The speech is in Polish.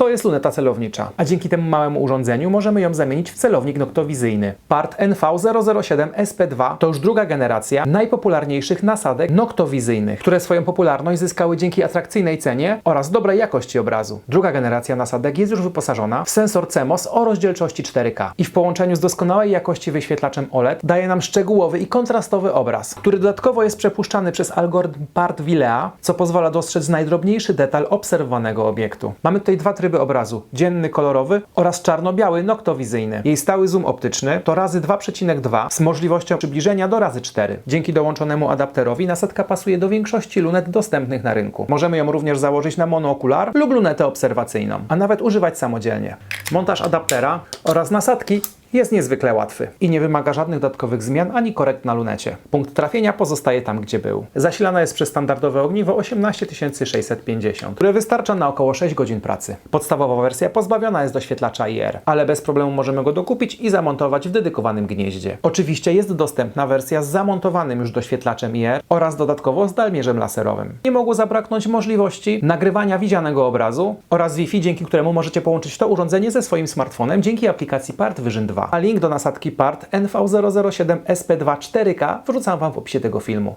To jest luneta celownicza, a dzięki temu małemu urządzeniu możemy ją zamienić w celownik noktowizyjny. Part NV007 SP2 to już druga generacja najpopularniejszych nasadek noktowizyjnych, które swoją popularność zyskały dzięki atrakcyjnej cenie oraz dobrej jakości obrazu. Druga generacja nasadek jest już wyposażona w sensor CMOS o rozdzielczości 4K i w połączeniu z doskonałej jakości wyświetlaczem OLED daje nam szczegółowy i kontrastowy obraz, który dodatkowo jest przepuszczany przez algorytm part Vilea, co pozwala dostrzec najdrobniejszy detal obserwowanego obiektu. Mamy tutaj dwa tryby obrazu: dzienny kolorowy oraz czarno-biały noktowizyjny. Jej stały zoom optyczny to razy 2,2 z możliwością przybliżenia do razy 4. Dzięki dołączonemu adapterowi nasadka pasuje do większości lunet dostępnych na rynku. Możemy ją również założyć na monookular lub lunetę obserwacyjną, a nawet używać samodzielnie. Montaż adaptera oraz nasadki jest niezwykle łatwy i nie wymaga żadnych dodatkowych zmian ani korekt na lunecie. Punkt trafienia pozostaje tam, gdzie był. Zasilana jest przez standardowe ogniwo 18650, które wystarcza na około 6 godzin pracy. Podstawowa wersja pozbawiona jest doświetlacza IR, ale bez problemu możemy go dokupić i zamontować w dedykowanym gnieździe. Oczywiście jest dostępna wersja z zamontowanym już doświetlaczem IR oraz dodatkowo z dalmierzem laserowym. Nie mogło zabraknąć możliwości nagrywania widzianego obrazu oraz Wi-Fi, dzięki któremu możecie połączyć to urządzenie ze swoim smartfonem dzięki aplikacji Part Vision 2. A link do nasadki Part NV007 SP2 4K wrzucam Wam w opisie tego filmu.